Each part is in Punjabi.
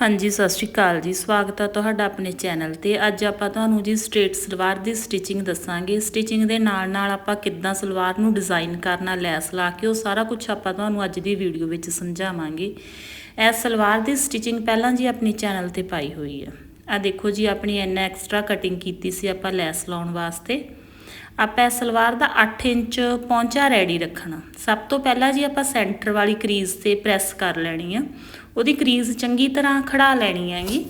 ਹਾਂਜੀ, ਸਤਿ ਸ਼੍ਰੀ ਅਕਾਲ ਜੀ। ਸਵਾਗਤ ਹੈ ਤੁਹਾਡਾ ਆਪਣੇ ਚੈਨਲ ਤੇ। ਅੱਜ ਆਪਾਂ ਤੁਹਾਨੂੰ ਜੀ ਸਟ੍ਰੇਟ ਸਲਵਾਰ ਦੀ ਸਟਿਚਿੰਗ ਦੱਸਾਂਗੇ। ਸਟਿਚਿੰਗ ਦੇ ਨਾਲ ਨਾਲ ਆਪਾਂ ਕਿੱਦਾਂ ਸਲਵਾਰ ਨੂੰ ਡਿਜ਼ਾਈਨ ਕਰਨਾ, ਲੈਸ ਲਾ ਕੇ ਉਹ ਸਾਰਾ ਕੁਝ ਆਪਾਂ ਤੁਹਾਨੂੰ ਅੱਜ ਦੀ ਵੀਡੀਓ ਵਿੱਚ ਸਮਝਾਵਾਂਗੇ। ਇਹ ਸਲਵਾਰ ਦੀ ਸਟਿਚਿੰਗ ਪਹਿਲਾਂ ਜੀ ਆਪਣੀ ਚੈਨਲ ਤੇ ਪਾਈ ਹੋਈ ਹੈ ਆ ਦੇਖੋ ਜੀ, ਆਪਣੀ ਇੰਨਾ ਐਕਸਟਰਾ ਕਟਿੰਗ ਕੀਤੀ ਸੀ ਆਪਾਂ ਲੈਸ ਲਾਉਣ ਵਾਸਤੇ। ਆਪਾਂ ਇਸ ਸਲਵਾਰ ਦਾ 8 ਇੰਚ ਪੌਂਚਾ ਰੈਡੀ ਰੱਖਣਾ। ਸਭ ਤੋਂ ਪਹਿਲਾਂ ਜੀ ਆਪਾਂ ਸੈਂਟਰ ਵਾਲੀ ਕਰੀਜ਼ ਤੇ ਪ੍ਰੈਸ ਕਰ ਲੈਣੀ ਆ। ਉਹਦੀ ਕਰੀਜ਼ ਚੰਗੀ ਤਰ੍ਹਾਂ ਖੜਾ ਲੈਣੀ ਹੈਗੀ।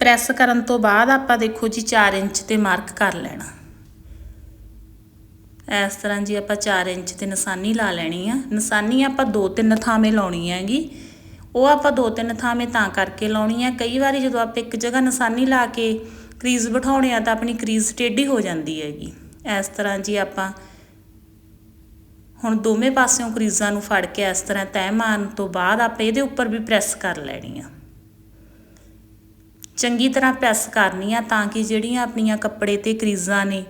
ਪ੍ਰੈਸ ਕਰਨ ਤੋਂ ਬਾਅਦ ਆਪਾਂ ਦੇਖੋ ਜੀ 4 ਇੰਚ ਤੇ ਮਾਰਕ ਕਰ ਲੈਣਾ। ਇਸ ਤਰ੍ਹਾਂ ਜੀ ਆਪਾਂ 4 ਇੰਚ ਤੇ ਨਿਸ਼ਾਨੀ ਲਾ ਲੈਣੀ ਆ। ਨਿਸ਼ਾਨੀ ਆਪਾਂ ਦੋ ਤਿੰਨ ਥਾਵੇਂ ਲਾਉਣੀ ਹੈਗੀ। ਉਹ ਆਪਾਂ ਦੋ ਤਿੰਨ ਥਾਵੇਂ ਤਾਂ ਕਰਕੇ ਲਾਉਣੀ ਆ। ਕਈ ਵਾਰੀ ਜਦੋਂ ਆਪਾਂ ਇੱਕ ਜਗ੍ਹਾ ਨਿਸ਼ਾਨੀ ਲਾ ਕੇ ਕਰੀਜ਼ ਬਿਠਾਉਣੇ ਆ ਤਾਂ ਆਪਣੀ ਕਰੀਜ਼ ਟੇਢੀ ਹੋ ਜਾਂਦੀ ਹੈਗੀ। ਇਸ ਤਰ੍ਹਾਂ ਜੀ ਆਪਾਂ ਹੁਣ ਦੋਵੇਂ ਪਾਸਿਓਂ ਕਰੀਜ਼ਾਂ ਨੂੰ ਫੜ ਕੇ ਇਸ ਤਰ੍ਹਾਂ ਤੈਅ ਮਾਰਨ ਤੋਂ ਬਾਅਦ ਆਪਾਂ ਇਹਦੇ ਉੱਪਰ ਵੀ ਪ੍ਰੈਸ ਕਰ ਲੈਣੀ ਆ। ਚੰਗੀ ਤਰ੍ਹਾਂ ਪ੍ਰੈਸ ਕਰਨੀ ਆ ਤਾਂ ਕਿ ਜਿਹੜੀਆਂ ਆਪਣੀਆਂ ਕੱਪੜੇ ਤੇ ਕਰੀਜ਼ਾਂ ਨੇ,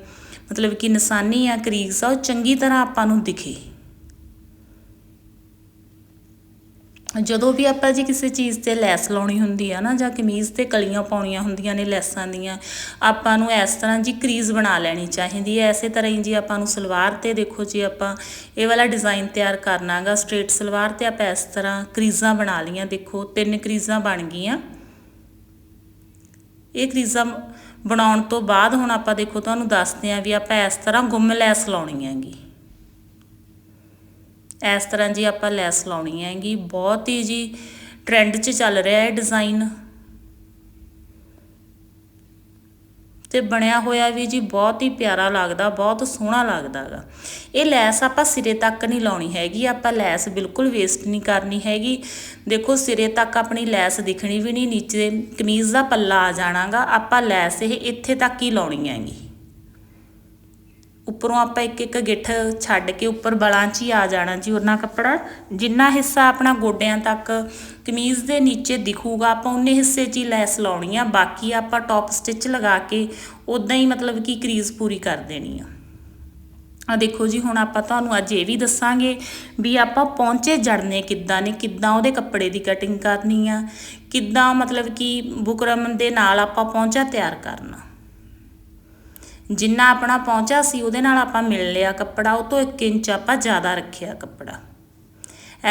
ਮਤਲਬ ਕਿ ਨਿਸ਼ਾਨੀ ਆ ਕਰੀਜ਼ ਆ ਉਹ ਚੰਗੀ ਤਰ੍ਹਾਂ ਆਪਾਂ ਨੂੰ ਦਿਖੇ। ਜਦੋਂ ਵੀ ਆਪਾਂ ਜੀ ਕਿਸੇ ਚੀਜ਼ ਤੇ ਲੈਸ ਲਾਉਣੀ ਹੁੰਦੀ ਆ ਨਾ, ਜਾਂ ਕਮੀਜ਼ ਤੇ ਕਲੀਆਂ ਪਾਉਣੀਆਂ ਹੁੰਦੀਆਂ ਨੇ ਲੈਸਾਂ ਦੀਆਂ, ਆਪਾਂ ਨੂੰ ਇਸ ਤਰ੍ਹਾਂ ਜੀ ਕਰੀਜ਼ ਬਣਾ ਲੈਣੀ ਚਾਹੀਦੀ ਹੈ। ਐਸੇ ਤਰ੍ਹਾਂ ਹੀ ਜੀ ਆਪਾਂ ਨੂੰ ਸਲਵਾਰ ਤੇ ਦੇਖੋ ਜੀ ਆਪਾਂ, ਇਹ ਵਾਲਾ ਡਿਜ਼ਾਈਨ ਤਿਆਰ ਕਰਨਾਗਾ ਸਟ੍ਰੇਟ ਸਲਵਾਰ ਤੇ ਆਪਾਂ ਇਸ ਤਰ੍ਹਾਂ ਕਰੀਜ਼ਾਂ ਬਣਾ ਲਈਆਂ। ਦੇਖੋ, ਤਿੰਨ ਕਰੀਜ਼ਾਂ ਬਣ ਗਈਆਂ। ਇਹ ਕਰੀਜ਼ਾਂ ਬਣਾਉਣ ਤੋਂ ਬਾਅਦ ਹੁਣ ਆਪਾਂ ਦੇਖੋ, ਤੁਹਾਨੂੰ ਦੱਸਦੇ ਆਂ ਵੀ ਆਪਾਂ ਇਸ ਤਰ੍ਹਾਂ ਗੁੰਮ ਲੈਸ ਲਾਉਣੀ ਹੈਗੀ। ਇਸ ਤਰ੍ਹਾਂ ਜੀ ਆਪਾਂ ਲੈਸ ਲਾਉਣੀ ਹੈਗੀ, ਬਹੁਤ ਹੀ ਜੀ ਟ੍ਰੈਂਡ 'ਚ ਚੱਲ ਰਿਹਾ ਹੈ ਡਿਜ਼ਾਈਨ ਤੇ ਬਣਿਆ ਹੋਇਆ ਵੀ ਜੀ ਬਹੁਤ ਹੀ ਪਿਆਰਾ ਲੱਗਦਾ, ਬਹੁਤ ਸੋਹਣਾ ਲੱਗਦਾਗਾ ਇਹ ਲੈਸ ਆਪਾਂ ਸਿਰੇ ਤੱਕ ਨਹੀਂ ਲਾਉਣੀ ਹੈਗੀ, ਆਪਾਂ ਲੈਸ ਬਿਲਕੁਲ ਵੇਸਟ ਨਹੀਂ ਕਰਨੀ ਹੈਗੀ। ਦੇਖੋ, ਸਿਰੇ ਤੱਕ ਆਪਣੀ ਲੈਸ ਦਿਖਣੀ ਵੀ ਨਹੀਂ, ਨੀਚੇ ਕਮੀਜ਼ ਦਾ ਪੱਲਾ ਆ ਜਾਣਾਗਾ ਆਪਾਂ ਲੈਸ ਇਹ ਇੱਥੇ ਤੱਕ ਹੀ ਲਾਉਣੀ ਹੈਗੀ। ਉੱਪਰੋਂ ਆਪਾਂ ਇੱਕ ਇੱਕ ਗਿੱਠ ਛੱਡ ਕੇ ਉੱਪਰ ਬਲਾਂ 'ਚ ਹੀ ਆ ਜਾਣਾ ਜੀ ਉਹਨਾਂ ਕੱਪੜਾ। ਜਿੰਨਾ ਹਿੱਸਾ ਆਪਣਾ ਗੋਡਿਆਂ ਤੱਕ ਕਮੀਜ਼ ਦੇ ਨੀਚੇ ਦਿਖੂਗਾ, ਆਪਾਂ ਉਹਨੇ ਹਿੱਸੇ 'ਚ ਹੀ ਲੈਸ ਲਾਉਣੀ ਆ। ਬਾਕੀ ਆਪਾਂ ਟੌਪ ਸਟਿਚ ਲਗਾ ਕੇ ਉਦਾਂ ਹੀ ਮਤਲਬ ਕਿ ਕਰੀਜ਼ ਪੂਰੀ ਕਰ ਦੇਣੀ ਆ। ਆ ਦੇਖੋ ਜੀ, ਹੁਣ ਆਪਾਂ ਤੁਹਾਨੂੰ ਅੱਜ ਇਹ ਵੀ ਦੱਸਾਂਗੇ ਵੀ ਆਪਾਂ ਪੌਂਚੇ ਜੜਨੇ ਕਿੱਦਾਂ ਨੇ, ਕਿੱਦਾਂ ਉਹਦੇ ਕੱਪੜੇ ਦੀ ਕਟਿੰਗ ਕਰਨੀ ਆ, ਕਿੱਦਾਂ ਮਤਲਬ ਕਿ ਬੁਕਰਮ ਦੇ ਨਾਲ ਆਪਾਂ ਪੌਂਚਾ ਤਿਆਰ ਕਰਨਾ। ਜਿੰਨਾ ਆਪਣਾ ਪਹੁੰਚਾ ਸੀ, ਉਹਦੇ ਨਾਲ ਆਪਾਂ ਮਿਲ ਲਿਆ ਕੱਪੜਾ, ਉਹ ਤੋਂ 1 ਇੰਚ ਆਪਾਂ ਜ਼ਿਆਦਾ ਰੱਖਿਆ ਕੱਪੜਾ।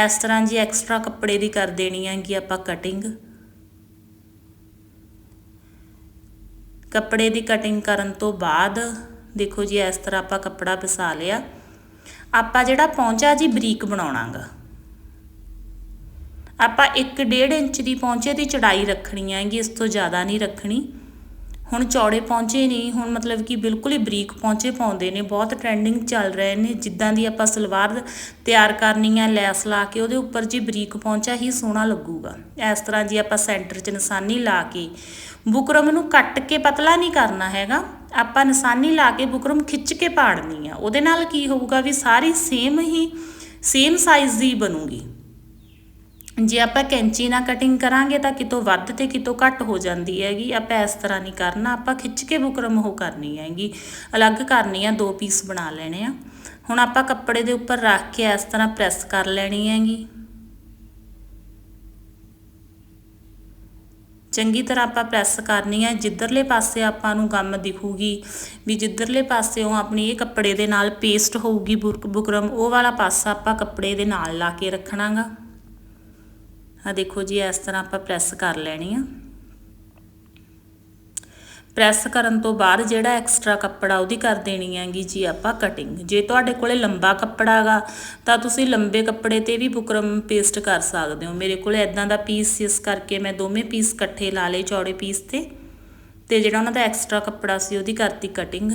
ਇਸ ਤਰ੍ਹਾਂ ਜੀ ਐਕਸਟਰਾ ਕੱਪੜੇ ਦੀ ਕਰ ਦੇਣੀ ਹੈਗੀ ਆਪਾਂ ਕਟਿੰਗ ਕੱਪੜੇ ਦੀ ਕਟਿੰਗ ਕਰਨ ਤੋਂ ਬਾਅਦ, ਦੇਖੋ ਜੀ ਇਸ ਤਰ੍ਹਾਂ ਆਪਾਂ ਕੱਪੜਾ ਪਸਾ ਲਿਆ। ਆਪਾਂ ਜਿਹੜਾ ਪਹੁੰਚਾ ਜੀ ਬਰੀਕ ਬਣਾਉਣਾਗਾ। ਆਪਾਂ 1.5 ਇੰਚ ਦੀ ਪਹੁੰਚੇ ਦੀ ਚੜਾਈ ਰੱਖਣੀ ਹੈਗੀ, ਇਸ ਤੋਂ ਜ਼ਿਆਦਾ ਨਹੀਂ ਰੱਖਣੀ। ਹੁਣ ਚੌੜੇ ਪਹੁੰਚੇ ਨਹੀਂ, ਹੁਣ ਮਤਲਬ ਕਿ ਬਿਲਕੁਲ ਹੀ ਬਰੀਕ ਪਹੁੰਚੇ ਪਾਉਂਦੇ ਨੇ, ਬਹੁਤ ਟ੍ਰੈਂਡਿੰਗ ਚੱਲ ਰਹੇ ਨੇ, ਜਿੱਦਾਂ ਦੀ ਆਪਾਂ ਸਲਵਾਰ ਤਿਆਰ ਕਰਨੀ ਆ, ਲੈਸ ਲਾ ਕੇ ਉਹਦੇ ਉੱਪਰ ਜੀ ਬਰੀਕ ਪਹੁੰਚਾ ਹੀ ਸੋਹਣਾ ਲੱਗੂਗਾ। ਇਸ ਤਰ੍ਹਾਂ ਜੀ ਆਪਾਂ ਸੈਂਟਰ 'ਚ ਨਿਸ਼ਾਨੀ ਲਾ ਕੇ, ਬੁਕਰਮ ਨੂੰ ਕੱਟ ਕੇ ਪਤਲਾ ਨਹੀਂ ਕਰਨਾ ਹੈਗਾ। ਆਪਾਂ ਨਿਸ਼ਾਨੀ ਲਾ ਕੇ ਬੁਕਰਮ ਖਿੱਚ ਕੇ ਪਾੜਨੀ ਆ। ਉਹਦੇ ਨਾਲ ਕੀ ਹੋਊਗਾ ਵੀ ਸਾਰੀ ਸੇਮ ਹੀ ਸੇਮ ਸਾਈਜ਼ ਦੀ ਬਣੂਗੀ। ਜੇ ਆਪਾਂ ਕੈਂਚੀ ਨਾਲ ਕਟਿੰਗ ਕਰਾਂਗੇ ਤਾਂ ਕਿਤੋਂ ਵੱਧ ਤੇ ਕਿਤੋਂ ਘੱਟ ਹੋ ਜਾਂਦੀ ਹੈਗੀ। ਆਪਾਂ ਇਸ ਤਰ੍ਹਾਂ ਨਹੀਂ ਕਰਨਾ। ਆਪਾਂ ਖਿੱਚ ਕੇ ਬੁਕਰਮ ਉਹ ਕਰਨੀ ਹੈਗੀ। ਅਲੱਗ ਕਰਨੀ ਆ, ਦੋ ਪੀਸ ਬਣਾ ਲੈਣੇ ਆ। ਹੁਣ ਆਪਾਂ ਕੱਪੜੇ ਦੇ ਉੱਪਰ ਰੱਖ ਕੇ ਇਸ ਤਰ੍ਹਾਂ ਪ੍ਰੈਸ ਕਰ ਲੈਣੀ ਹੈਗੀ। ਚੰਗੀ ਤਰ੍ਹਾਂ ਆਪਾਂ ਪ੍ਰੈਸ ਕਰਨੀ ਹੈ ਜਿੱਧਰਲੇ ਪਾਸੇ ਆਪਾਂ ਨੂੰ ਗਮ ਦਿਖੂਗੀ, ਵੀ ਜਿੱਧਰਲੇ ਪਾਸਿਓਂ ਆਪਣੀ ਇਹ ਕੱਪੜੇ ਦੇ ਨਾਲ ਪੇਸਟ ਹੋਊਗੀ ਬੁਕਰਮ, ਉਹ ਵਾਲਾ ਪਾਸਾ ਆਪਾਂ ਕੱਪੜੇ ਦੇ ਨਾਲ ਲਾ ਕੇ ਰੱਖਣਾਗਾ। ਆ ਦੇਖੋ ਜੀ, ਇਸ ਤਰ੍ਹਾਂ ਆਪਾਂ ਪ੍ਰੈਸ ਕਰ ਲੈਣੀ ਆ। ਪ੍ਰੈਸ ਕਰਨ ਤੋਂ ਬਾਅਦ ਜਿਹੜਾ ਐਕਸਟਰਾ ਕੱਪੜਾ ਉਹਦੀ ਕਰ ਦੇਣੀ ਹੈਗੀ ਜੀ ਆਪਾਂ ਕਟਿੰਗ ਜੇ ਤੁਹਾਡੇ ਕੋਲੇ ਲੰਬਾ ਕੱਪੜਾ ਹੈਗਾ ਤਾਂ ਤੁਸੀਂ ਲੰਬੇ ਕੱਪੜੇ ਤੇ ਵੀ ਬੁਕਰਮ ਪੇਸਟ ਕਰ ਸਕਦੇ ਹੋ। ਮੇਰੇ ਕੋਲੇ ਇਦਾਂ ਦਾ ਪੀਸ ਇਸ ਕਰਕੇ ਮੈਂ ਦੋਵੇਂ ਪੀਸ ਇਕੱਠੇ ਲਾ ਲਏ ਚੌੜੇ ਪੀਸ ਤੇ। ਤੇ ਜਿਹੜਾ ਉਹਨਾਂ ਦਾ ਐਕਸਟਰਾ ਕੱਪੜਾ ਸੀ, ਉਹਦੀ ਕਰਤੀ ਕਟਿੰਗ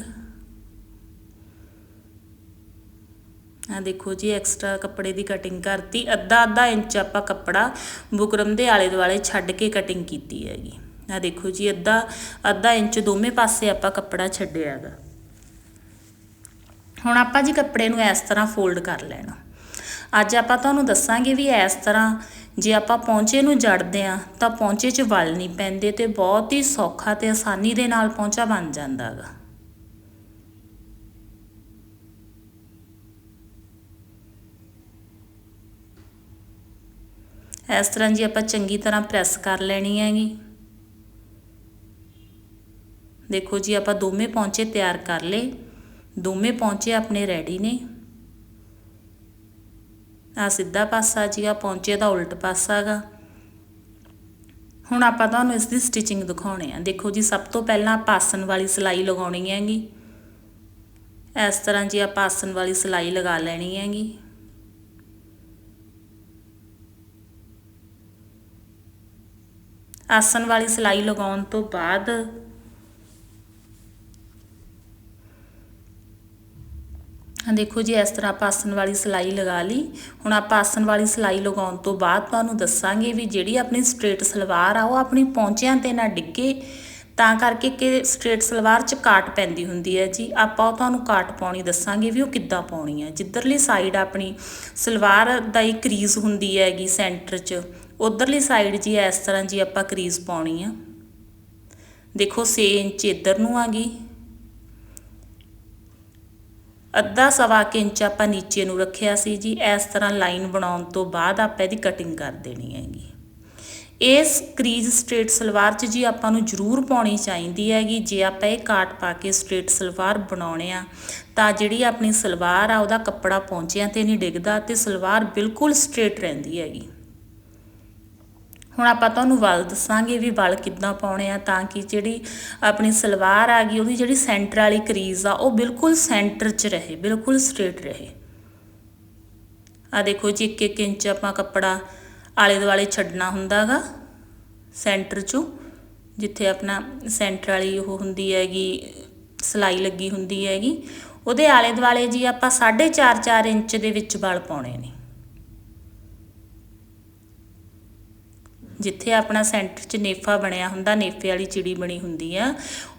ਆ ਦੇਖੋ ਜੀ ਐਕਸਟਰਾ ਕੱਪੜੇ ਦੀ ਕਟਿੰਗ ਕਰਤੀ। ਅੱਧਾ ਅੱਧਾ ਇੰਚ ਆਪਾਂ ਕੱਪੜਾ ਬੁਕਰਮ ਦੇ ਆਲੇ ਦੁਆਲੇ ਛੱਡ ਕੇ ਕਟਿੰਗ ਕੀਤੀ ਹੈਗੀ। ਆ ਦੇਖੋ ਜੀ, ਅੱਧਾ ਅੱਧਾ ਇੰਚ ਦੋਵੇਂ ਪਾਸੇ ਆਪਾਂ ਕੱਪੜਾ ਛੱਡਿਆ ਹੈਗਾ। ਹੁਣ ਆਪਾਂ ਜੀ ਕੱਪੜੇ ਨੂੰ ਇਸ ਤਰ੍ਹਾਂ ਫੋਲਡ ਕਰ ਲੈਣਾ। ਅੱਜ ਆਪਾਂ ਤੁਹਾਨੂੰ ਦੱਸਾਂਗੇ ਵੀ ਇਸ ਤਰ੍ਹਾਂ ਜੇ ਆਪਾਂ ਪੌਂਚੇ ਨੂੰ ਜੜਦੇ ਆ ਤਾਂ ਪੌਂਚੇ 'ਚ ਵਲ ਨਹੀਂ ਪੈਂਦੇ ਤੇ ਬਹੁਤ ਹੀ ਸੌਖਾ ਤੇ ਆਸਾਨੀ ਦੇ ਨਾਲ ਪੌਂਚਾ ਬਣ ਜਾਂਦਾ ਹੈਗਾ। ਇਸ ਤਰ੍ਹਾਂ ਜੀ ਆਪਾਂ ਚੰਗੀ ਤਰ੍ਹਾਂ ਪ੍ਰੈਸ ਕਰ ਲੈਣੀ ਹੈਗੀ। ਦੇਖੋ ਜੀ, ਆਪਾਂ ਦੋਵੇਂ ਪੌਂਚੇ ਤਿਆਰ ਕਰ ਲਏ। ਦੋਵੇਂ ਪੌਂਚੇ ਆਪਣੇ ਰੈਡੀ ਨੇ। ਆ ਸਿੱਧਾ ਪਾਸਾ ਜੀ ਆ ਪੌਂਚੇ ਦਾ ਉਲਟ ਪਾਸਾ ਹੈਗਾ ਹੁਣ ਆਪਾਂ ਤੁਹਾਨੂੰ ਇਸ ਦੀ ਸਟਿਚਿੰਗ ਦਿਖਾਉਣੇ ਆ। ਦੇਖੋ ਜੀ, ਸਭ ਤੋਂ ਪਹਿਲਾਂ ਆਪਾਂ ਵਾਲੀ ਸਿਲਾਈ ਲਗਾਉਣੀ ਹੈਗੀ। ਇਸ ਤਰ੍ਹਾਂ ਜੀ ਆਪਾਂ ਆਸਨ ਵਾਲੀ ਸਿਲਾਈ ਲਗਾ ਲੈਣੀ ਹੈਗੀ। ਆਸਨ ਵਾਲੀ ਸਿਲਾਈ ਲਗਾਉਣ ਤੋਂ ਬਾਅਦ ਹਾਂ ਦੇਖੋ ਜੀ, ਇਸ ਤਰ੍ਹਾਂ ਆਪਾਂ ਆਸਨ ਵਾਲੀ ਸਿਲਾਈ ਲਗਾ ਲਈ। ਹੁਣ ਆਪਾਂ ਆਸਨ ਵਾਲੀ ਸਿਲਾਈ ਲਗਾਉਣ ਤੋਂ ਬਾਅਦ ਤੁਹਾਨੂੰ ਦੱਸਾਂਗੇ ਵੀ ਜਿਹੜੀ ਆਪਣੀ ਸਟ੍ਰੇਟ ਸਲਵਾਰ ਆ, ਉਹ ਆਪਣੀ ਪੌਂਚਿਆਂ ਤੇ ਨਾ ਡਿੱਗੇ, ਤਾਂ ਕਰਕੇ ਕਿ ਸਟ੍ਰੇਟ ਸਲਵਾਰ 'ਚ ਕਾਟ ਪੈਂਦੀ ਹੁੰਦੀ ਹੈ ਜੀ। ਆਪਾਂ ਉਹ ਤੁਹਾਨੂੰ ਕਾਟ ਪਾਉਣੀ ਦੱਸਾਂਗੇ ਵੀ ਉਹ ਕਿੱਦਾਂ ਪਾਉਣੀ ਹੈ। ਜਿੱਧਰਲੀ ਸਾਈਡ ਆਪਣੀ ਸਲਵਾਰ ਦਾ ਹੀ ਕਰੀਜ਼ ਹੁੰਦੀ ਹੈਗੀ ਸੈਂਟਰ 'ਚ ਉਧਰਲੀ ਸਾਈਡ ਜੀ ਇਸ ਤਰ੍ਹਾਂ ਜੀ ਆਪਾਂ ਕਰੀਜ਼ ਪਾਉਣੀ ਆ। ਦੇਖੋ 6 ਇੰਚ ਇੱਧਰ ਨੂੰ ਆ ਗਈ। ਅੱਧਾ ਸਵਾ ਕਿ ਇੰਚ ਆਪਾਂ ਨੀਚੇ ਨੂੰ ਰੱਖਿਆ ਸੀ ਜੀ। ਇਸ ਤਰ੍ਹਾਂ ਲਾਈਨ ਬਣਾਉਣ ਤੋਂ ਬਾਅਦ ਆਪਾਂ ਇਹਦੀ ਕਟਿੰਗ ਕਰ ਦੇਣੀ ਹੈਗੀ। ਇਸ ਕਰੀਜ਼ ਸਟ੍ਰੇਟ ਸਲਵਾਰ 'ਚ ਜੀ ਆਪਾਂ ਨੂੰ ਜ਼ਰੂਰ ਪਾਉਣੀ ਚਾਹੀਦੀ ਹੈਗੀ। ਜੇ ਆਪਾਂ ਇਹ ਕਾਟ ਪਾ ਕੇ ਸਟ੍ਰੇਟ ਸਲਵਾਰ ਬਣਾਉਣੇ ਆ, ਤਾਂ ਜਿਹੜੀ ਆਪਣੀ ਸਲਵਾਰ ਆ ਉਹਦਾ ਕੱਪੜਾ ਪਹੁੰਚਿਆਂ ਤੇ ਨਹੀਂ ਡਿੱਗਦਾ ਤੇ ਸਲਵਾਰ ਬਿਲਕੁਲ ਸਟ੍ਰੇਟ ਰਹਿੰਦੀ ਹੈਗੀ। ਹੁਣ ਆਪਾਂ ਤੁਹਾਨੂੰ ਵਲ ਦੱਸਾਂਗੇ ਵੀ ਵਲ ਕਿੱਦਾਂ ਪਾਉਣੇ ਆ ਤਾਂ ਕਿ ਜਿਹੜੀ ਆਪਣੀ ਸਲਵਾਰ ਆ ਗਈ, ਉਹਦੀ ਜਿਹੜੀ ਸੈਂਟਰ ਵਾਲੀ ਕਰੀਜ਼ ਆ, ਉਹ ਬਿਲਕੁਲ ਸੈਂਟਰ 'ਚ ਰਹੇ, ਬਿਲਕੁਲ ਸਟ੍ਰੇਟ ਰਹੇ। ਆ ਦੇਖੋ ਜੀ, ਇੱਕ ਇੱਕ ਇੰਚ ਆਪਾਂ ਕੱਪੜਾ ਆਲੇ ਦੁਆਲੇ ਛੱਡਣਾ ਹੁੰਦਾਗਾ ਸੈਂਟਰ 'ਚੋਂ, ਜਿੱਥੇ ਆਪਣਾ ਸੈਂਟਰ ਵਾਲੀ ਉਹ ਹੁੰਦੀ ਹੈਗੀ, ਸਲਾਈ ਲੱਗੀ ਹੁੰਦੀ ਹੈਗੀ, ਉਹਦੇ ਆਲੇ ਦੁਆਲੇ ਜੀ ਆਪਾਂ 4.5 4 ਇੰਚ ਦੇ ਵਿੱਚ ਵਲ ਪਾਉਣੇ ਨੇ। ਜਿੱਥੇ ਆਪਣਾ ਸੈਂਟਰ 'ਚ ਨੇਫਾ ਬਣਿਆ ਹੁੰਦਾ, ਨੇਫੇ ਵਾਲੀ ਚਿੜੀ ਬਣੀ ਹੁੰਦੀ ਆ,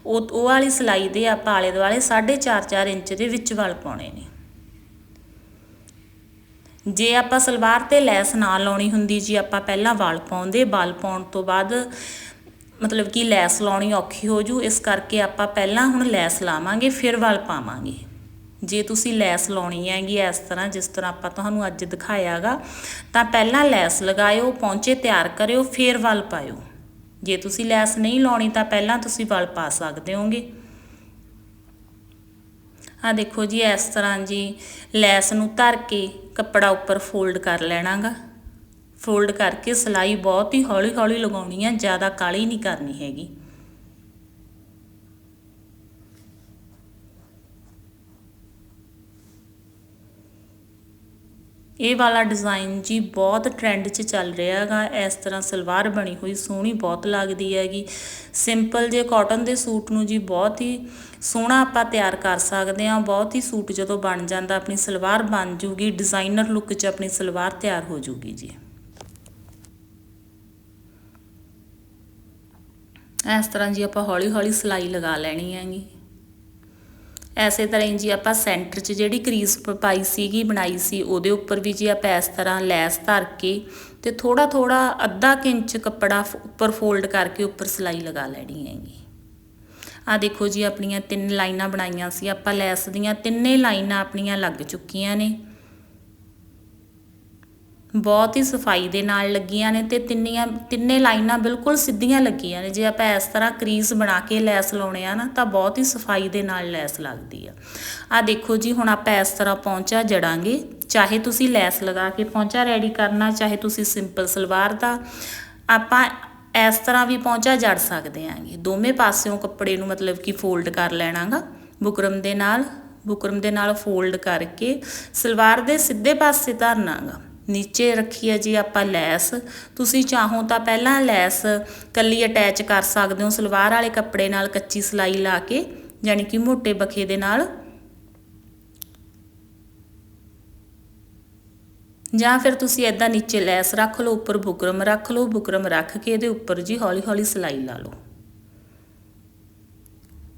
ਉਹ ਉਹ ਵਾਲੀ ਸਲਾਈ ਦੇ ਆਪਾਂ ਆਲੇ ਦੁਆਲੇ 4.5 4 ਇੰਚ ਦੇ ਵਿੱਚ ਵਲ ਪਾਉਣੇ ਨੇ। ਜੇ ਆਪਾਂ ਸਲਵਾਰ ਤੇ ਲੈਸ ਨਾ ਲਾਉਣੀ ਹੁੰਦੀ ਜੀ, ਆਪਾਂ ਪਹਿਲਾਂ ਵਲ ਪਾਉਂਦੇ, ਵਲ ਪਾਉਣ ਤੋਂ ਬਾਅਦ ਮਤਲਬ ਕਿ ਲੈਸ ਲਾਉਣੀ ਔਖੀ ਹੋ ਜੂ, ਇਸ ਕਰਕੇ ਆਪਾਂ ਪਹਿਲਾਂ ਹੁਣ ਲੈਸ ਲਾਵਾਂਗੇ, ਫਿਰ ਵਲ ਪਾਵਾਂਗੇ। ਜੇ ਤੁਸੀਂ ਲੈਸ ਲਾਉਣੀ ਹੈਗੀ ਇਸ ਤਰ੍ਹਾਂ, ਜਿਸ ਤਰ੍ਹਾਂ ਆਪਾਂ ਤੁਹਾਨੂੰ ਅੱਜ ਦਿਖਾਇਆਗਾ, ਤਾਂ ਪਹਿਲਾਂ ਲੈਸ ਲਗਾਇਓ, ਪੌਂਚੇ ਤਿਆਰ ਕਰਿਓ, ਫਿਰ ਵਲ ਪਾਇਓ। ਜੇ ਤੁਸੀਂ ਲੈਸ ਨਹੀਂ ਲਾਉਣੀ, ਤਾਂ ਪਹਿਲਾਂ ਤੁਸੀਂ ਵਲ ਪਾ ਸਕਦੇ ਹੋਗੇ। ਆ ਦੇਖੋ ਜੀ, ਇਸ ਤਰ੍ਹਾਂ ਜੀ ਲੈਸ ਨੂੰ ਧਰ ਕੇ ਕੱਪੜਾ ਉੱਪਰ ਫੋਲਡ ਕਰ ਲੈਣਾਗਾ। ਫੋਲਡ ਕਰਕੇ ਸਲਾਈ ਬਹੁਤ ਹੀ ਹੌਲੀ ਹੌਲੀ ਲਗਾਉਣੀ ਹੈ ਜ਼ਿਆਦਾ ਕਾਲੀ ਨਹੀਂ ਕਰਨੀ ਹੈਗੀ। ਇਹ ਵਾਲਾ ਡਿਜ਼ਾਈਨ ਜੀ ਬਹੁਤ ਟ੍ਰੈਂਡ 'ਚ ਚੱਲ ਰਿਹਾ ਹੈਗਾ। ਇਸ ਤਰ੍ਹਾਂ ਸਲਵਾਰ ਬਣੀ ਹੋਈ, ਸੋਹਣੀ ਬਹੁਤ ਲੱਗਦੀ ਹੈਗੀ। ਸਿੰਪਲ ਜੇ ਕਾਟਨ ਦੇ ਸੂਟ ਨੂੰ ਜੀ ਬਹੁਤ ਹੀ ਸੋਹਣਾ ਆਪਾਂ ਤਿਆਰ ਕਰ ਸਕਦੇ ਹਾਂ। ਬਹੁਤ ਹੀ ਸੂਟ ਜਦੋਂ ਬਣ ਜਾਂਦਾ, ਆਪਣੀ ਸਲਵਾਰ ਬਣ ਜੂਗੀ ਡਿਜ਼ਾਈਨਰ ਲੁੱਕ 'ਚ ਆਪਣੀ ਸਲਵਾਰ ਤਿਆਰ ਹੋ ਜੂਗੀ ਜੀ। ਇਸ ਤਰ੍ਹਾਂ ਜੀ ਆਪਾਂ ਹੌਲੀ ਹੌਲੀ ਸਲਾਈ ਲਗਾ ਲੈਣੀ ਹੈਗੀ। ਐਸੇ ਤਰ੍ਹਾਂ ਹੀ ਜੀ ਆਪਾਂ ਸੈਂਟਰ 'ਚ ਜਿਹੜੀ ਕਰੀਸ ਪਾਈ ਸੀਗੀ, ਬਣਾਈ ਸੀ, ਉਹਦੇ ਉੱਪਰ ਵੀ ਜੀ ਆਪਾਂ ਇਸ ਤਰ੍ਹਾਂ ਲੈਸ ਧਰ ਕੇ ਤੇ ਥੋੜਾ ਥੋੜਾ ਅੱਧਾ ਇੰਚ ਕੱਪੜਾ ਉੱਪਰ ਫੋਲਡ ਕਰਕੇ ਉੱਪਰ ਸਲਾਈ ਲਗਾ ਲੈਣੀ ਹੈਗੀ। ਆ ਦੇਖੋ ਜੀ ਆਪਣੀਆਂ ਤਿੰਨ ਲਾਈਨਾਂ ਬਣਾਈਆਂ ਸੀ, ਆਪਾਂ ਲੈਸ ਦੀਆਂ ਤਿੰਨੇ ਲਾਈਨਾਂ ਆਪਣੀਆਂ ਲੱਗ ਚੁੱਕੀਆਂ ਨੇ। ਬਹੁਤ ਹੀ ਸਫ਼ਾਈ ਦੇ ਨਾਲ ਲੱਗੀਆਂ ਨੇ ਤੇ ਤਿੰਨੀਆਂ, ਤਿੰਨੇ ਲਾਈਨਾਂ ਬਿਲਕੁਲ ਸਿੱਧੀਆਂ ਲੱਗੀਆਂ ਨੇ। ਜੇ ਆਪਾਂ ਇਸ ਤਰ੍ਹਾਂ ਕਰੀਸ ਬਣਾ ਕੇ ਲੈਸ ਲਾਉਣੇ ਆ ਨਾ, ਤਾਂ ਬਹੁਤ ਹੀ ਸਫ਼ਾਈ ਦੇ ਨਾਲ ਲੈਸ ਲੱਗਦੀ ਆ। ਆ ਦੇਖੋ ਜੀ, ਹੁਣ ਆਪਾਂ ਇਸ ਤਰ੍ਹਾਂ ਪਹੁੰਚਾ ਜੜਾਂਗੇ। ਚਾਹੇ ਤੁਸੀਂ ਲੈਸ ਲਗਾ ਕੇ ਪਹੁੰਚਾ ਰੈਡੀ ਕਰਨਾ, ਚਾਹੇ ਤੁਸੀਂ ਸਿੰਪਲ ਸਲਵਾਰ ਦਾ, ਆਪਾਂ ਇਸ ਤਰ੍ਹਾਂ ਵੀ ਪਹੁੰਚਾ ਜੜ ਸਕਦੇ ਆਂਗੇ। ਦੋਵੇਂ ਪਾਸਿਓਂ ਕੱਪੜੇ ਨੂੰ ਮਤਲਬ ਕਿ ਫੋਲਡ ਕਰ ਲੈਣਾਗਾ। ਬੁਕਰਮ ਦੇ ਨਾਲ, ਬੁਕਰਮ ਦੇ ਨਾਲ ਫੋਲਡ ਕਰਕੇ ਸਲਵਾਰ ਦੇ ਸਿੱਧੇ ਪਾਸੇ ਧਰਨਾਗਾ। ਨੀਚੇ ਰੱਖੀ ਹੈ ਜੀ ਆਪਾਂ ਲੈਸ। ਤੁਸੀਂ ਚਾਹੋ ਤਾਂ ਪਹਿਲਾਂ ਲੈਸ ਕੱਲੀ ਅਟੈਚ ਕਰ ਸਕਦੇ ਹੋ, ਸਲਵਾਰ ਵਾਲੇ ਕੱਪੜੇ ਨਾਲ ਕੱਚੀ ਸਲਾਈ ਲਾ ਕੇ ਯਾਨੀ ਕਿ ਮੋਟੇ ਬਖੇ ਦੇ ਨਾਲ। ਜਾਂ ਫਿਰ ਤੁਸੀਂ ਐਦਾਂ ਨੀਚੇ ਲੈਸ ਰੱਖ ਲਓ, ਉੱਪਰ ਬੁਕਰਮ ਰੱਖ ਲਓ, ਬੁਕਰਮ ਰੱਖ ਕੇ ਇਹਦੇ ਉੱਪਰ ਜੀ ਹੌਲੀ ਹੌਲੀ ਸਲਾਈ ਲਾ ਲਓ।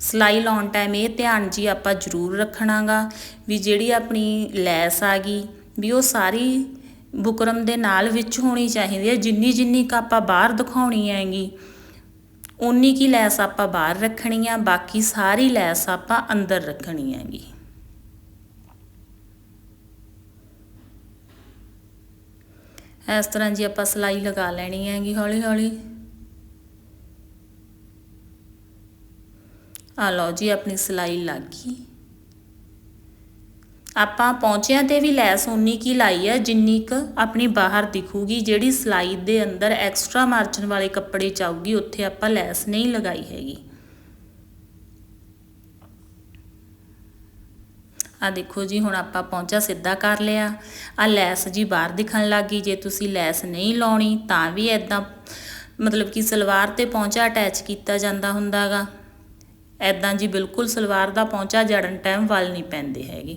ਸਲਾਈ ਲਾਉਣ ਟਾਈਮ ਇਹ ਧਿਆਨ ਜੀ ਆਪਾਂ ਜ਼ਰੂਰ ਰੱਖਣਾਗਾ ਵੀ ਜਿਹੜੀ ਆਪਣੀ ਲੈਸ ਆ ਗਈ, ਵੀ ਉਹ ਸਾਰੀ ਬੁਕਰਮ ਦੇ ਨਾਲ ਵਿੱਚ ਹੋਣੀ ਚਾਹੀਦੀ ਹੈ। ਜਿੰਨੀ ਜਿੰਨੀ ਕ ਆਪਾਂ ਬਾਹਰ ਦਿਖਾਉਣੀ ਹੈਗੀ ਉਨੀ ਕੀ ਲੈਸ ਆਪਾਂ ਬਾਹਰ ਰੱਖਣੀ ਆ, ਬਾਕੀ ਸਾਰੀ ਲੈਸ ਆਪਾਂ ਅੰਦਰ ਰੱਖਣੀ ਹੈਗੀ। ਇਸ ਤਰ੍ਹਾਂ ਜੀ ਆਪਾਂ ਸਲਾਈ ਲਗਾ ਲੈਣੀ ਹੈਗੀ ਹੌਲੀ ਹੌਲੀ। ਆ ਲਓ ਜੀ, ਆਪਣੀ ਸਲਾਈ ਲੱਗ ਗਈ। ਆਪਾਂ ਪੌਂਚਿਆਂ ਤੇ ਵੀ ਲੈਸ ਉਨੀ ਕੀ ਲਾਈ ਹੈ ਜਿੰਨੀ ਕ ਆਪਣੀ ਬਾਹਰ ਦਿਖੂਗੀ, ਜਿਹੜੀ ਸਲਾਈ ਦੇ ਅੰਦਰ ਐਕਸਟਰਾ ਮਾਰਜਨ ਵਾਲੇ ਕੱਪੜੇ 'ਚ ਆਊਗੀ ਉੱਥੇ ਆਪਾਂ ਲੈਸ ਨਹੀਂ ਲਗਾਈ ਹੈਗੀ। ਆ ਦੇਖੋ ਜੀ, ਹੁਣ ਆਪਾਂ ਪੌਂਚਾ ਸਿੱਧਾ ਕਰ ਲਿਆ। ਆ ਲੈਸ ਜੀ ਬਾਹਰ ਦਿਖਣ ਲੱਗੀ ਜੇ ਤੁਸੀਂ ਲੈਸ ਨਹੀਂ ਲਾਉਣੀ, ਤਾਂ ਵੀ ਐਦਾਂ ਮਤਲਬ ਕਿ ਸਲਵਾਰ ਤੇ ਪੌਂਚਾ ਅਟੈਚ ਕੀਤਾ ਜਾਂਦਾ ਹੁੰਦਾਗਾ। ਐਦਾਂ ਜੀ ਬਿਲਕੁਲ ਸਲਵਾਰ ਦਾ ਪੌਂਚਾ ਜੜਨ ਟਾਈਮ ਵੱਲ ਨਹੀਂ ਪੈਂਦੇ ਹੈਗੇ।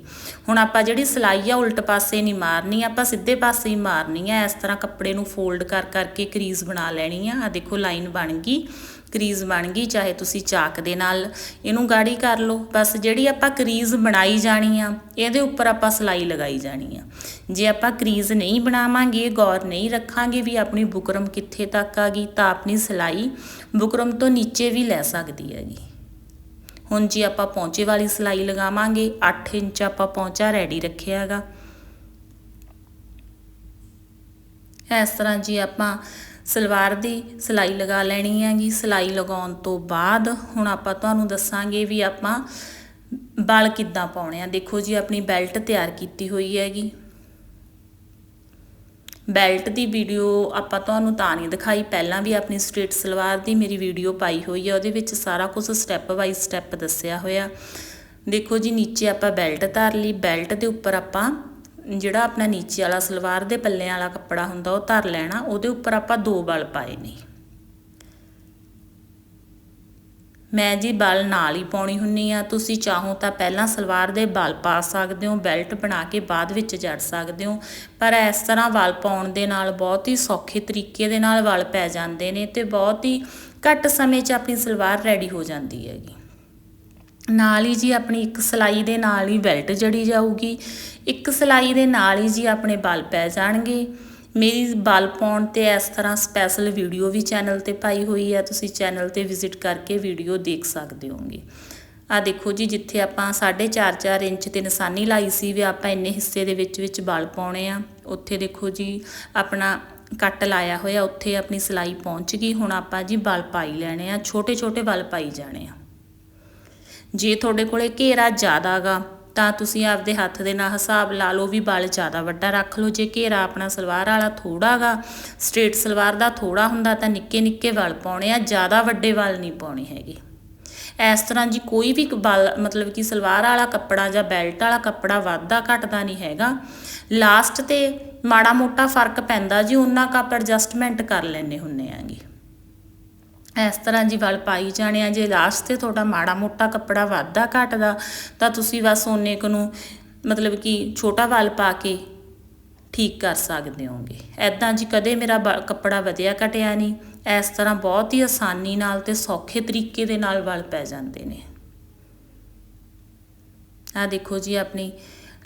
ਹੁਣ ਆਪਾਂ ਜਿਹੜੀ ਸਲਾਈ ਆ, ਉਲਟ ਪਾਸੇ ਨਹੀਂ ਮਾਰਨੀ, ਆਪਾਂ ਸਿੱਧੇ ਪਾਸੇ ਹੀ ਮਾਰਨੀ ਆ। ਇਸ ਤਰ੍ਹਾਂ ਕੱਪੜੇ ਨੂੰ ਫੋਲਡ ਕਰ ਕਰਕੇ ਕਰੀਜ਼ ਬਣਾ ਲੈਣੀ ਆ। ਆ ਦੇਖੋ ਲਾਈਨ ਬਣ ਗਈ ਕਰੀਜ਼ ਬਣ ਗਈ, ਚਾਹੇ ਤੁਸੀਂ ਚਾਕ ਦੇ ਨਾਲ ਇਹਨੂੰ ਗਾੜੀ ਕਰ ਲਓ। ਬਸ ਜਿਹੜੀ ਆਪਾਂ ਕਰੀਜ਼ ਬਣਾਈ ਜਾਣੀ ਆ, ਇਹਦੇ ਉੱਪਰ ਆਪਾਂ ਸਲਾਈ ਲਗਾਈ ਜਾਣੀ ਆ। ਜੇ ਆਪਾਂ ਕਰੀਜ਼ ਨਹੀਂ ਬਣਾਵਾਂਗੇ, ਗੌਰ ਨਹੀਂ ਰੱਖਾਂਗੇ ਵੀ ਆਪਣੀ ਬੁਕਰਮ ਕਿੱਥੇ ਤੱਕ ਆ ਗਈ, ਤਾਂ ਆਪਣੀ ਸਲਾਈ ਬੁਕਰਮ ਤੋਂ ਨੀਚੇ ਵੀ ਲੈ ਸਕਦੀ ਹੈਗੀ। ਹੁਣ ਜੀ ਆਪਾਂ ਪੌਂਚੇ ਵਾਲੀ ਸਲਾਈ ਲਗਾਵਾਂਗੇ 8 ਇੰਚ ਆਪਾਂ ਪੌਂਚਾ ਰੈਡੀ ਰੱਖਿਆ ਹੈਗਾ ਇਸ ਤਰ੍ਹਾਂ ਜੀ ਆਪਾਂ ਸਲਵਾਰ ਦੀ ਸਲਾਈ ਲਗਾ ਲੈਣੀ ਹੈਗੀ। ਸਲਾਈ ਲਗਾਉਣ ਤੋਂ ਬਾਅਦ ਹੁਣ ਆਪਾਂ ਤੁਹਾਨੂੰ ਦੱਸਾਂਗੇ ਵੀ ਆਪਾਂ ਬਲ ਕਿੱਦਾਂ ਪਾਉਣੇ ਆ। ਦੇਖੋ ਜੀ, ਆਪਣੀ ਬੈਲਟ ਤਿਆਰ ਕੀਤੀ ਹੋਈ ਹੈਗੀ। ਬੈਲਟ ਦੀ ਵੀਡੀਓ ਆਪਾਂ ਤੁਹਾਨੂੰ ਤਾਂ ਨਹੀਂ ਦਿਖਾਈ, ਪਹਿਲਾਂ ਵੀ ਆਪਣੀ ਸਟ੍ਰੇਟ ਸਲਵਾਰ ਦੀ ਮੇਰੀ ਵੀਡੀਓ ਪਾਈ ਹੋਈ ਹੈ ਉਹਦੇ ਵਿੱਚ ਸਾਰਾ ਕੁਝ ਸਟੈਪ ਬਾਈ ਸਟੈਪ ਦੱਸਿਆ ਹੋਇਆ। ਦੇਖੋ ਜੀ, ਨੀਚੇ ਆਪਾਂ ਬੈਲਟ ਧਰ ਲਈ, ਬੈਲਟ ਦੇ ਉੱਪਰ ਆਪਾਂ ਜਿਹੜਾ ਆਪਣਾ ਨੀਚੇ ਵਾਲਾ ਸਲਵਾਰ ਦੇ ਪੱਲਿਆਂ ਵਾਲਾ ਕੱਪੜਾ ਹੁੰਦਾ, ਉਹ ਧਰ ਲੈਣਾ, ਉਹਦੇ ਉੱਪਰ ਆਪਾਂ ਦੋ ਬਲ ਪਾਏ ਨੇ। ਮੈਂ ਜੀ ਬਲ ਨਾਲ ਹੀ ਪਾਉਣੀ ਹੁੰਨੀ ਆ। ਤੁਸੀਂ ਚਾਹੋ ਤਾਂ ਪਹਿਲਾਂ ਸਲਵਾਰ ਦੇ ਬਲ ਪਾ ਸਕਦੇ ਹੋ, ਬੈਲਟ ਬਣਾ ਕੇ ਬਾਅਦ ਵਿੱਚ ਜੜ ਸਕਦੇ ਹੋ। ਪਰ ਇਸ ਤਰ੍ਹਾਂ ਵਲ ਪਾਉਣ ਦੇ ਨਾਲ ਬਹੁਤ ਹੀ ਸੌਖੇ ਤਰੀਕੇ ਦੇ ਨਾਲ ਵਲ ਪੈ ਜਾਂਦੇ ਨੇ ਤੇ ਬਹੁਤ ਹੀ ਘੱਟ ਸਮੇਂ 'ਚ ਆਪਣੀ ਸਲਵਾਰ ਰੈਡੀ ਹੋ ਜਾਂਦੀ ਹੈਗੀ। ਨਾਲ ਹੀ ਜੀ ਆਪਣੀ ਇੱਕ ਸਲਾਈ ਦੇ ਨਾਲ ਹੀ ਬੈਲਟ ਜੜੀ ਜਾਊਗੀ। ਇੱਕ ਸਲਾਈ ਦੇ ਨਾਲ ਹੀ ਜੀ ਆਪਣੇ ਬਲ ਪੈ ਜਾਣਗੇ। ਮੇਰੀ ਬਲ ਪਾਉਣ ਤੇ ਇਸ ਤਰ੍ਹਾਂ ਸਪੈਸ਼ਲ ਵੀਡੀਓ ਵੀ ਚੈਨਲ ਤੇ ਪਾਈ ਹੋਈ ਹੈ ਤੁਸੀਂ ਚੈਨਲ ਤੇ ਵਿਜ਼ਿਟ ਕਰਕੇ ਵੀਡੀਓ ਦੇਖ ਸਕਦੇ ਹੋਗੇ ਆ ਦੇਖੋ ਜੀ, ਜਿੱਥੇ ਆਪਾਂ 4.5 ਇੰਚ ਤੇ ਨਿਸ਼ਾਨੀ ਲਾਈ ਸੀ ਵੀ ਆਪਾਂ ਇੰਨੇ ਹਿੱਸੇ ਦੇ ਵਿੱਚ ਵਿੱਚ ਬਲ ਪਾਉਣੇ ਆ, ਉੱਥੇ ਦੇਖੋ ਜੀ, ਆਪਣਾ ਕੱਟ ਲਾਇਆ ਹੋਇਆ, ਉੱਥੇ ਆਪਣੀ ਸਲਾਈ ਪਹੁੰਚ ਗਈ, ਹੁਣ ਆਪਾਂ ਜੀ ਬਲ ਪਾਈ ਲੈਣੇ ਆ, ਛੋਟੇ ਛੋਟੇ ਬਲ ਪਾਈ ਜਾਣੇ ਆ। ਜੇ ਤੁਹਾਡੇ ਕੋਲੇ ਘੇਰਾ ਜ਼ਿਆਦਾਗਾ ਤਾਂ ਤੁਸੀਂ ਆਪਦੇ ਹੱਥ ਦੇ ਨਾਲ ਹਿਸਾਬ ਲਾ ਲਓ ਵੀ ਬਲ ਜ਼ਿਆਦਾ ਵੱਡਾ ਰੱਖ ਲਓ। ਜੇ ਘੇਰਾ ਆਪਣਾ ਸਲਵਾਰ ਵਾਲਾ ਥੋੜਾਗਾ ਸਟ੍ਰੇਟ ਸਲਵਾਰ ਦਾ ਥੋੜਾ ਹੁੰਦਾ ਤਾਂ ਨਿੱਕੇ ਨਿੱਕੇ ਬਲ ਪਾਉਣੇ ਆ, ਜ਼ਿਆਦਾ ਵੱਡੇ ਬਲ ਨਹੀਂ ਪਾਉਣੇ ਹੈਗੇ। ਇਸ ਤਰ੍ਹਾਂ ਜੀ ਕੋਈ ਵੀ ਬਲ, ਮਤਲਬ ਕਿ ਸਲਵਾਰ ਵਾਲਾ ਕੱਪੜਾ ਜਾਂ ਬੈਲਟ ਵਾਲਾ ਕੱਪੜਾ ਵੱਧਦਾ ਘਟਦਾ ਨਹੀਂ ਹੈਗਾ। ਲਾਸਟ ਤੇ ਮਾੜਾ ਮੋਟਾ ਫ਼ਰਕ ਪੈਂਦਾ ਜੀ, ਉਹਨਾਂ ਕ ਆਪਾਂ ਐਡਜਸਟਮੈਂਟ ਕਰ ਲੈਣੇ ਹੁੰਨੇ ਆਂਗੇ। ਇਸ ਤਰ੍ਹਾਂ ਜੀ ਵਲ ਪਾਈ ਜਾਣੇ ਆ, ਜੇ ਲਾਸਟ ਤੇ ਤੁਹਾਡਾ ਮਾੜਾ ਮੋਟਾ ਕੱਪੜਾ ਵੱਧਦਾ ਘਟਦਾ, ਤਾਂ ਤੁਸੀਂ ਬਸ ਓਨੇ ਕੁ ਨੂੰ ਮਤਲਬ ਕਿ ਛੋਟਾ ਵਲ ਪਾ ਕੇ ਠੀਕ ਕਰ ਸਕਦੇ ਹੋਗੇ ਐਦਾਂ ਜੀ ਕਦੇ ਮੇਰਾ ਕੱਪੜਾ ਵਧਿਆ ਘਟਿਆ ਨਹੀਂ। ਇਸ ਤਰ੍ਹਾਂ ਬਹੁਤ ਹੀ ਆਸਾਨੀ ਨਾਲ ਤੇ ਸੌਖੇ ਤਰੀਕੇ ਦੇ ਨਾਲ ਵਲ ਪੈ ਜਾਂਦੇ ਨੇ। ਆ ਦੇਖੋ ਜੀ, ਆਪਣੀ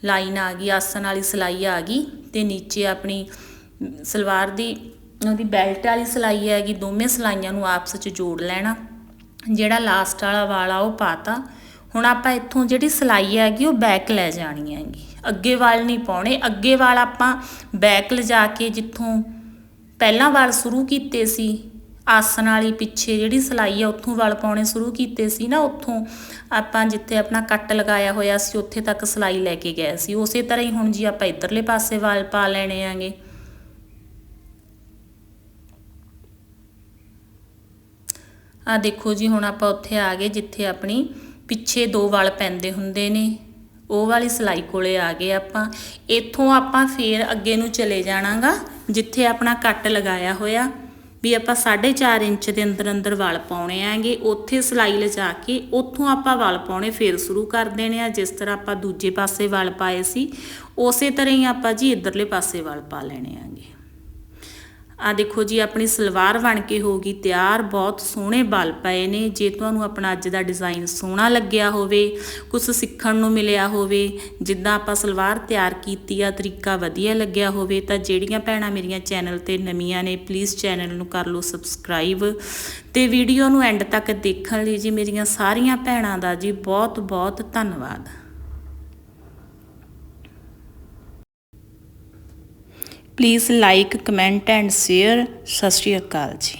ਲਾਈਨ ਆ ਗਈ ਆਸਨ ਵਾਲੀ ਸਲਾਈ ਆ ਗਈ ਤੇ ਨੀਚੇ ਆਪਣੀ ਸਲਵਾਰ ਦੀ ਉਹਦੀ ਬੈਲਟ ਵਾਲੀ ਸਲਾਈ ਹੈਗੀ, ਦੋਵੇਂ ਸਲਾਈਆਂ ਨੂੰ ਆਪਸ ਵਿੱਚ ਜੋੜ ਲੈਣਾ। ਜਿਹੜਾ ਲਾਸਟ ਵਾਲਾ ਵਾਲਾ ਉਹ ਪਾਤਾ। ਹੁਣ ਆਪਾਂ ਇੱਥੋਂ ਜਿਹੜੀ ਸਲਾਈ ਹੈਗੀ, ਉਹ ਬੈਕ ਲੈ ਜਾਣੀ ਹੈਗੀ। ਅੱਗੇ ਵਾਲ ਨਹੀਂ ਪਾਉਣੇ। ਅੱਗੇ ਵਾਲ ਆਪਾਂ ਬੈਕ ਲਿਜਾ ਕੇ ਜਿੱਥੋਂ ਪਹਿਲਾਂ ਵਾਲ ਸ਼ੁਰੂ ਕੀਤੇ ਸੀ, ਆਸਣ ਵਾਲੀ ਪਿੱਛੇ ਜਿਹੜੀ ਸਲਾਈ ਆ, ਉੱਥੋਂ ਵਾਲ ਪਾਉਣੇ ਸ਼ੁਰੂ ਕੀਤੇ ਸੀ ਨਾ, ਉੱਥੋਂ ਆਪਾਂ ਜਿੱਥੇ ਆਪਣਾ ਕੱਟ ਲਗਾਇਆ ਹੋਇਆ ਸੀ, ਉੱਥੇ ਤੱਕ ਸਲਾਈ ਲੈ ਕੇ ਗਏ ਸੀ। ਉਸੇ ਤਰ੍ਹਾਂ ਹੀ ਹੁਣ ਜੀ ਆਪਾਂ ਇਧਰਲੇ ਪਾਸੇ ਵਾਲ ਪਾ ਲੈਣੇ ਆਂਗੇ ਆ ਦੇਖੋ ਜੀ, ਹੁਣ ਆਪਾਂ ਉੱਥੇ ਆ ਗਏ ਜਿੱਥੇ ਆਪਣੀ ਪਿੱਛੇ ਦੋ ਵਲ ਪੈਂਦੇ ਹੁੰਦੇ ਨੇ। ਉਹ ਵਾਲੀ ਸਲਾਈ ਕੋਲੇ ਆ ਗਏ ਆਪਾਂ। ਇੱਥੋਂ ਆਪਾਂ ਫੇਰ ਅੱਗੇ ਨੂੰ ਚਲੇ ਜਾਣਾਗਾ, ਜਿੱਥੇ ਆਪਣਾ ਕੱਟ ਲਗਾਇਆ ਹੋਇਆ, ਵੀ ਆਪਾਂ 4.5 ਇੰਚ ਦੇ ਅੰਦਰ ਅੰਦਰ ਵਲ ਪਾਉਣੇ ਆਂਗੇ ਉੱਥੇ ਸਲਾਈ ਲਿਜਾ ਕੇ ਉੱਥੋਂ ਆਪਾਂ ਵਲ ਪਾਉਣੇ ਫੇਰ ਸ਼ੁਰੂ ਕਰ ਦੇਣੇ ਆ। ਜਿਸ ਤਰ੍ਹਾਂ ਆਪਾਂ ਦੂਜੇ ਪਾਸੇ ਵਲ ਪਾਏ ਸੀ, ਉਸੇ ਤਰ੍ਹਾਂ ਹੀ ਆਪਾਂ ਜੀ ਇਧਰਲੇ ਪਾਸੇ ਵਲ ਪਾ ਲੈਣੇ ਆਂਗੇ ਆ ਦੇਖੋ ਜੀ, ਆਪਣੀ ਸਲਵਾਰ ਬਣ ਕੇ ਹੋ ਗਈ ਤਿਆਰ। ਬਹੁਤ ਸੋਹਣੇ ਬਲ ਪਏ ਨੇ। ਜੇ ਤੁਹਾਨੂੰ ਆਪਣਾ ਅੱਜ ਦਾ ਡਿਜ਼ਾਈਨ ਸੋਹਣਾ ਲੱਗਿਆ ਹੋਵੇ ਕੁਝ ਸਿੱਖਣ ਨੂੰ ਮਿਲਿਆ ਹੋਵੇ, ਜਿੱਦਾਂ ਆਪਾਂ ਸਲਵਾਰ ਤਿਆਰ ਕੀਤੀ ਆ, ਤਰੀਕਾ ਵਧੀਆ ਲੱਗਿਆ ਹੋਵੇ, ਤਾਂ ਜਿਹੜੀਆਂ ਭੈਣਾਂ ਮੇਰੀਆਂ ਚੈਨਲ ਤੇ ਨਵੀਆਂ ਨੇ ਪਲੀਜ਼ ਚੈਨਲ ਨੂੰ ਕਰ ਲਓ ਸਬਸਕ੍ਰਾਈਬ ਤੇ ਵੀਡੀਓ ਨੂੰ ਐਂਡ ਤੱਕ ਦੇਖਣ ਲਈ ਜੀ, ਮੇਰੀਆਂ ਸਾਰੀਆਂ ਭੈਣਾਂ ਦਾ ਜੀ ਬਹੁਤ ਬਹੁਤ ਧੰਨਵਾਦ। Please like comment and share ਸਤਿ ਸ਼੍ਰੀ ਅਕਾਲ ਜੀ।